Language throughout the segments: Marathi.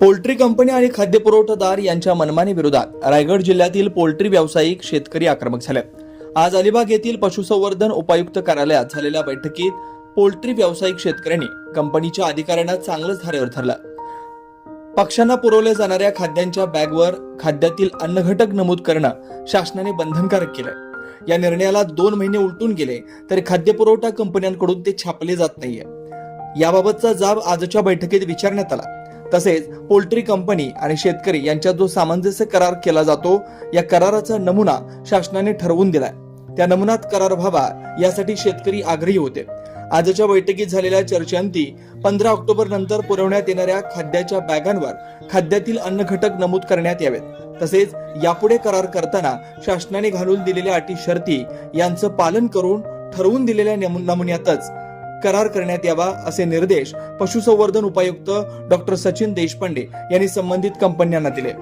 पोल्ट्री कंपनी आणि खाद्य पुरवठादार यांच्या मनमानी विरोधात रायगड जिल्ह्यातील पोल्ट्री व्यावसायिक शेतकरी आक्रमक झाले. आज अलिबाग येथील पशुसंवर्धन उपायुक्त कार्यालयात झालेल्या बैठकीत पोल्ट्री व्यावसायिक शेतकऱ्यांनी कंपनीच्या अधिकाऱ्यांना चांगलंच धारेवर धरलं. पक्ष्यांना पुरवल्या जाणाऱ्या खाद्यांच्या बॅगवर खाद्यातील अन्नघटक नमूद करणं शासनाने बंधनकारक केलंय या निर्णयाला दोन महिने उलटून गेले तरी खाद्य पुरवठा कंपन्यांकडून ते छापले जात नाहीये. याबाबतचा जाब आजच्या बैठकीत विचारण्यात आला. तसेच पोल्ट्री कंपनी आणि शेतकरी यांच्यात जो सामंजस्य करार केला जातो या कराराचा नमुना शासनाने ठरवून दिलाय. त्या नमुनात करार व्हावा यासाठी शेतकरी आग्रही होते. आजच्या बैठकीत झालेल्या चर्चेअंती पंधरा ऑक्टोबर नंतर पुरवण्यात येणाऱ्या खाद्याच्या बॅगांवर खाद्यातील अन्न घटक नमूद करण्यात यावेत. तसेच यापुढे करार करताना शासनाने घालून दिलेल्या अटी शर्ती यांचं पालन करून ठरवून दिलेल्या नमुन्यातच करार करण्यात यावा असे निर्देश पशुसंवर्धन उपायुक्त डॉक्टर सचिन देशपांडे यांनी संबंधित कंपन्यांना दिले.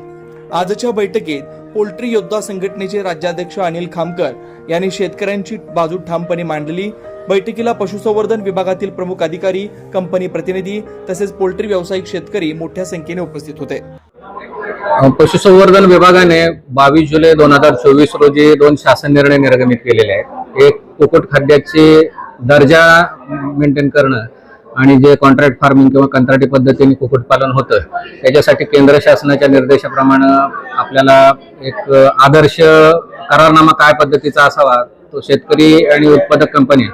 आजच्या बैठकीत पोल्ट्री योद्धा संघटनेचे राज्याध्यक्ष अनिल खामकर यांनी शेतकऱ्यांची बाजू ठामपणे मांडली. बैठकीला पशुसंवर्धन विभागातील प्रमुख अधिकारी कंपनी प्रतिनिधी तसेच पोल्ट्री व्यावसायिक शेतकरी मोठ्या संख्येने उपस्थित होते. पशुसंवर्धन विभागाने बावीस जुलै दोन हजार चोवीस रोजी दोन शासन निर्णय निर्गमित केलेले आहेत. एक कुक्कुट खाद्याचे दर्जा मेंटेन करणं आणि जे कॉन्ट्रॅक्ट फार्मिंग किंवा कंत्राटी पद्धतीने कुक्कुटपालन होतं त्याच्यासाठी केंद्र शासनाच्या निर्देशाप्रमाणे आपल्याला एक आदर्श करारनामा काय पद्धतीचा असावा तो शेतकरी आणि उत्पादक कंपनी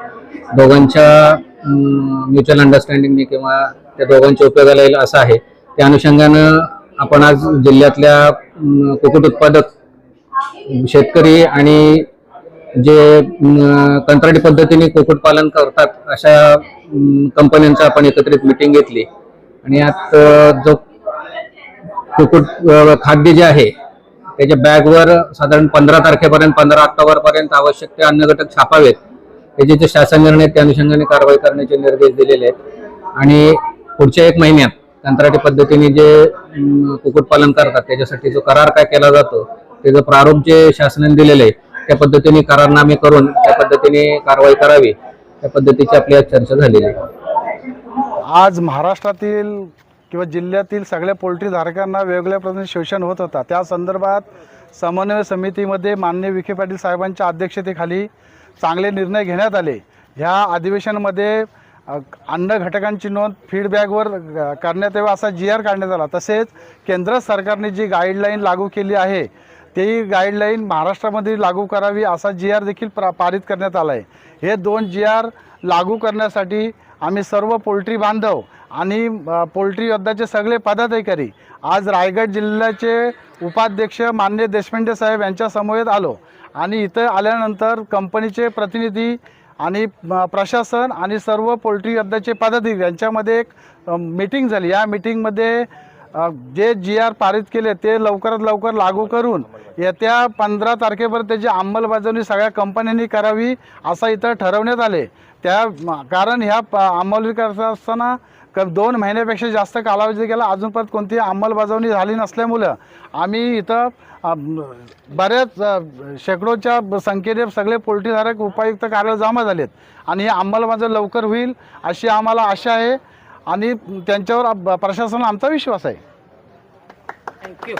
दोघांच्या म्युच्युअल अंडरस्टँडिंगने किंवा त्या दोघांच्या उपयोगाला येईल असं आहे. त्या अनुषंगानं आपण आज जिल्ह्यातल्या कुक्कुट उत्पादक शेतकरी आणि जे कंत्राटी पद्धतीने कुक्कुटपालन करतात अशा कंपन्यांचा कंपन्यांचं आपण एकत्रित मिटिंग घेतली. आणि यात जो कुक्कुट खाद्य जे आहे त्याच्या बॅगवर साधारण पंधरा तारखेपर्यंत पंधरा ऑक्टोबरपर्यंत आवश्यक ते अन्नघटक छापावेत. त्याचे जे शासन निर्णय आहेत, त्या अनुषंगाने कारवाई करण्याचे निर्देश दिलेले आहेत. आणि पुढच्या एक महिन्यात कंत्राटी पद्धतीने जे कुक्कुटपालन करतात त्याच्यासाठी जो करार काय केला जातो त्याचं प्रारूप जे शासनाने दिलेलं आहे त्या पद्धतीने करारनामे करून त्या पद्धतीने कारवाई करावी. त्या पद्धतीची आपली आज चर्चा झालेली आहे. आज महाराष्ट्रातील किंवा जिल्ह्यातील सगळ्या पोल्ट्री धारकांना वेगवेगळ्या प्रमाणे शोषण होत होता. त्या संदर्भात समन्वय समितीमध्ये माननीय विखे पाटील साहेबांच्या अध्यक्षतेखाली चांगले निर्णय घेण्यात आले. ह्या अधिवेशनामध्ये अन्न घटकांची नोंद फीडबॅकवर करण्यात यावी असा जी आर काढण्यात आला. तसेच केंद्र सरकारने जी गाईडलाईन लागू केली आहे तेही गाईडलाईन महाराष्ट्रामध्ये लागू करावी असा जी आर देखील प्रा पारित करण्यात आला आहे हे दोन जी आर लागू करण्यासाठी आम्ही सर्व पोल्ट्री बांधव आणि पोल्ट्री योद्धाचे सगळे पदाधिकारी आज रायगड जिल्ह्याचे उपाध्यक्ष मान्य देशपांडे साहेब यांच्या समवेत आलो आणि इथं आल्यानंतर कंपनीचे प्रतिनिधी आणि प्रशासन आणि सर्व पोल्ट्री योद्धाचे पदाधिकारी यांच्यामध्ये एक मीटिंग झाली. या मीटिंगमध्ये जे जी आर पारित केले ते लवकरात लवकर लागू करून येत्या पंधरा तारखेपर्यंत त्याची अंमलबजावणी सगळ्या कंपन्यांनी करावी असं इथं ठरवण्यात आले. त्या कारण ह्या प- अंमलबजावणी करत असताना क दोन महिन्यापेक्षा जास्त कालावधी गेला अजूनपर्यंत कोणतीही अंमलबजावणी झाली नसल्यामुळं आम्ही इथं बऱ्याच शेकडोच्या संख्येने सगळे पोल्ट्रीधारक उपायुक्त कार्यालय जमा झालेत. आणि ही अंमलबजावणी लवकर होईल अशी आम्हाला आशा आहे. आणि त्यांच्यावर प्रशासन आमचा विश्वास आहे. थँक्यू